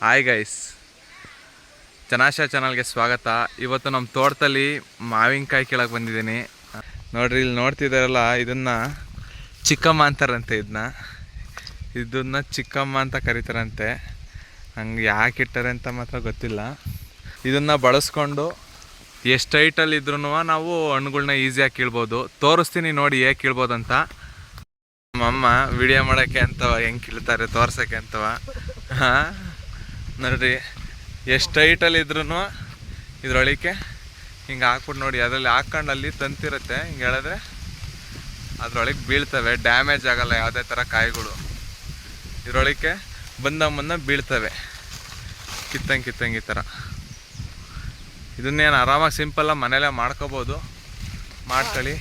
Hi guys ಜನಾಶ ಚಾನಲ್ಗೆ ಸ್ವಾಗತ. ಇವತ್ತು ನಮ್ಮ ತೋಟದಲ್ಲಿ ಮಾವಿನಕಾಯಿ ಕೀಳಕ್ಕೆ ಬಂದಿದ್ದೀನಿ. ನೋಡ್ರಿ, ಇಲ್ಲಿ ನೋಡ್ತಿದ್ದಾರಲ್ಲ, ಇದನ್ನು ಚಿಕ್ಕಮ್ಮ ಅಂತಾರಂತೆ ಇದನ್ನ ಇದನ್ನ ಚಿಕ್ಕಮ್ಮ ಅಂತ ಕರೀತಾರಂತೆ. ಹಂಗೆ ಯಾಕೆ ಇಟ್ಟಾರೆ ಅಂತ ಮಾತ್ರ ಗೊತ್ತಿಲ್ಲ. ಇದನ್ನು ಬಳಸ್ಕೊಂಡು ಎಷ್ಟು ಹೈಟಲ್ಲಿ ಇದ್ರೂ ನಾವು ಹಣ್ಣುಗಳ್ನ ಈಸಿಯಾಗಿ ಕೀಳ್ಬೋದು. ತೋರಿಸ್ತೀನಿ ನೋಡಿ ಹೇಗೆ ಕೀಳ್ಬೋದು ಅಂತ ನಮ್ಮಮ್ಮ ವಿಡಿಯೋ ಮಾಡೋಕ್ಕೆ ಅಂತವ, ಹೆಂಗೆ ಕೀಳ್ತಾರೆ, ತೋರ್ಸೋಕ್ಕೆ ಅಂತವ. ಹಾಂ? ನೋಡ್ರಿ, ಎಷ್ಟು ಹೈಟಲ್ಲಿ ಇದ್ರೂ ಇದ್ರೊಳಿಕೆ ಹಿಂಗೆ ಹಾಕ್ಬಿಟ್ಟು ನೋಡಿ, ಅದರಲ್ಲಿ ಹಾಕ್ಕೊಂಡು ಅಲ್ಲಿ ತಂತಿರುತ್ತೆ, ಹಿಂಗೆ ಹೇಳಿದ್ರೆ ಅದ್ರೊಳಗೆ ಬೀಳ್ತವೆ ಡ್ಯಾಮೇಜ್ ಆಗಲ್ಲ ಯಾವುದೇ ಥರ ಕಾಯಿಗಳು. ಇದರೊಳಕ್ಕೆ ಬಂದ ಬಂದ ಬೀಳ್ತವೆ. ಕಿತ್ತಂಗೆ ಕಿತ್ತಂಗೆ ಈ ಥರ ಇದನ್ನೇನು ಆರಾಮಾಗಿ ಸಿಂಪಲ್ಲಾಗಿ ಮನೇಲೇ ಮಾಡ್ಕೋಬೋದು. ಮಾಡ್ಕೊಳ್ಳಿ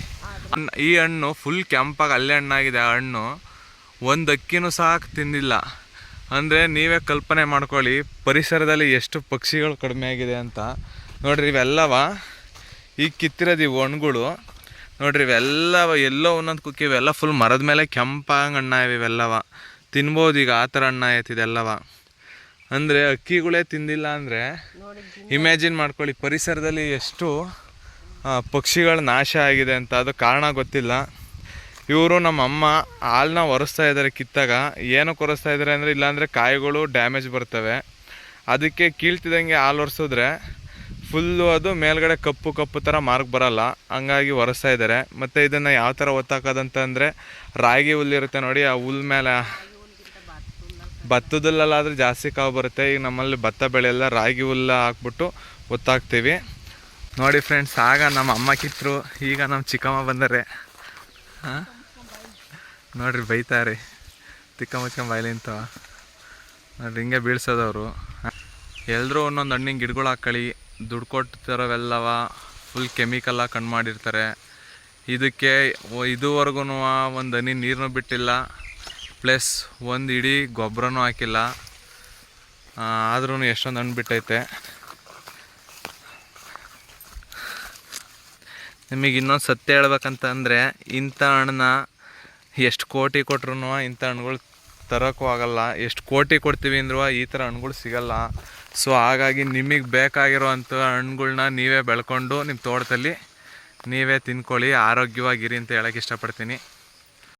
ಈ ಹಣ್ಣು ಫುಲ್ ಕೆಂಪಾಗಿ, ಅಲ್ಲೇ ಹಣ್ಣಾಗಿದೆ ಆ ಹಣ್ಣು, ಒಂದು ಅಕ್ಕಿನೂ ಸಹ ತಿಂದಿಲ್ಲ. ಅಂದರೆ ನೀವೇ ಕಲ್ಪನೆ ಮಾಡ್ಕೊಳ್ಳಿ, ಪರಿಸರದಲ್ಲಿ ಎಷ್ಟು ಪಕ್ಷಿಗಳು ಕಡಿಮೆ ಆಗಿದೆ ಅಂತ. ನೋಡ್ರಿ, ಇವೆಲ್ಲವ ಈ ಕಿತ್ತಿರೋದು ಇವು ಒಣಗಳು. ನೋಡ್ರಿ, ಇವೆಲ್ಲವ ಎಲ್ಲೋ ಒಂದೊಂದು ಕುಕ್ಕಿ, ಇವೆಲ್ಲ ಫುಲ್ ಮರದ ಮೇಲೆ ಕೆಂಪಾಗಿ ಅಣ್ಣ ಇವೆ ಇವೆಲ್ಲವ. ತಿನ್ಬೋದು ಈಗ ಆ ಥರ ಅಣ್ಣ ಆಯ್ತು ಇದೆಲ್ಲವ. ಅಂದರೆ ಅಕ್ಕಿಗಳೇ ತಿಂದಿಲ್ಲ ಅಂದರೆ ಇಮ್ಯಾಜಿನ್ ಮಾಡ್ಕೊಳ್ಳಿ, ಪರಿಸರದಲ್ಲಿ ಎಷ್ಟು ಪಕ್ಷಿಗಳ ನಾಶ ಆಗಿದೆ ಅಂತ. ಅದು ಕಾರಣ ಗೊತ್ತಿಲ್ಲ. ಇವರು ನಮ್ಮ ಅಮ್ಮ ಹಾಲನ್ನ ಒರೆಸ್ತಾ ಇದ್ದಾರೆ ಕಿತ್ತಾಗ. ಏನಕ್ಕೆ ಒರೆಸ್ತಾ ಇದ್ದಾರೆ ಅಂದರೆ ಇಲ್ಲಾಂದರೆ ಕಾಯಿಗಳು ಡ್ಯಾಮೇಜ್ ಬರ್ತವೆ. ಅದಕ್ಕೆ ಕೀಳ್ತಿದಂಗೆ ಹಾಲು ಒರೆಸಿದ್ರೆ ಫುಲ್ಲು ಅದು ಮೇಲ್ಗಡೆ ಕಪ್ಪು ಕಪ್ಪು ಥರ ಮಾರ್ಕ್ ಬರಲ್ಲ. ಹಂಗಾಗಿ ಒರೆಸ್ತಾ ಇದ್ದಾರೆ. ಮತ್ತು ಇದನ್ನು ಯಾವ ಥರ ಒತ್ತಾಕೋದಂತ ಅಂದರೆ ರಾಗಿ ಹುಲ್ಲಿರುತ್ತೆ ನೋಡಿ, ಆ ಹುಲ್ ಮೇಲೆ ಭತ್ತದಲ್ಲಾದರೆ ಜಾಸ್ತಿ ಕಾವು ಬರುತ್ತೆ. ಈಗ ನಮ್ಮಲ್ಲಿ ಭತ್ತ ಬೆಳೆಯೆಲ್ಲ, ರಾಗಿ ಹುಲ್ಲ ಹಾಕ್ಬಿಟ್ಟು ಒತ್ತಾಕ್ತೀವಿ. ನೋಡಿ ಫ್ರೆಂಡ್ಸ್ ಆಗ ನಮ್ಮ ಅಮ್ಮ ಕಿತ್ತರು, ಈಗ ನಮ್ಮ ಚಿಕ್ಕಮ್ಮ ಬಂದರೆ. ಹಾಂ? ನೋಡ್ರಿ ಬೈತಾರೆ. ತಿಕ್ಕ ಮುಚ್ಕೊಂಡ್ ಬಾಯ್ಲಿಂತ ನೋಡ್ರಿ ಹಿಂಗೆ ಬೀಳ್ಸೋದವರು. ಎಲ್ಲರೂ ಒಂದೊಂದು ಹಣ್ಣಿನ ಗಿಡಗಳು ಹಾಕೊಳ್ಳಿ ದುಡ್ಡು ಕೊಟ್ಟಿರೋವೆಲ್ಲವ ಫುಲ್ ಕೆಮಿಕಲ್ಲ ಕಣ್ಣು ಮಾಡಿರ್ತಾರೆ. ಇದಕ್ಕೆ ಇದುವರೆಗೂ ಒಂದು ಹನಿ ನೀರನ್ನು ಬಿಟ್ಟಿಲ್ಲ. ಪ್ಲಸ್ ಒಂದು ಇಡೀ ಗೊಬ್ಬರನೂ ಹಾಕಿಲ್ಲ. ಆದ್ರೂ ಎಷ್ಟೊಂದು ಹಣ್ಣು ಬಿಟ್ಟೈತೆ. ನಿಮಗೆ ಇನ್ನೊಂದು ಸತ್ಯ ಹೇಳ್ಬೇಕಂತ ಅಂದರೆ ಇಂಥ ಹಣ್ಣನ್ನ ಎಷ್ಟು ಕೋಟಿ ಕೊಟ್ರು ಇಂಥ ಹಣ್ಣುಗಳು ತರೋಕ್ಕೂ ಆಗಲ್ಲ. ಎಷ್ಟು ಕೋಟಿ ಕೊಡ್ತೀವಿ ಅಂದ್ರೂ ಈ ಥರ ಹಣ್ಣುಗಳು ಸಿಗಲ್ಲ. ಸೊ ಹಾಗಾಗಿ ನಿಮಗೆ ಬೇಕಾಗಿರೋವಂಥ ಹಣ್ಣುಗಳ್ನ ನೀವೇ ಬೆಳ್ಕೊಂಡು ನಿಮ್ಮ ತೋಟದಲ್ಲಿ ನೀವೇ ತಿನ್ಕೊಳ್ಳಿ. ಆರೋಗ್ಯವಾಗಿರಿ ಅಂತ ಹೇಳೋಕ್ಕೆ ಇಷ್ಟಪಡ್ತೀನಿ.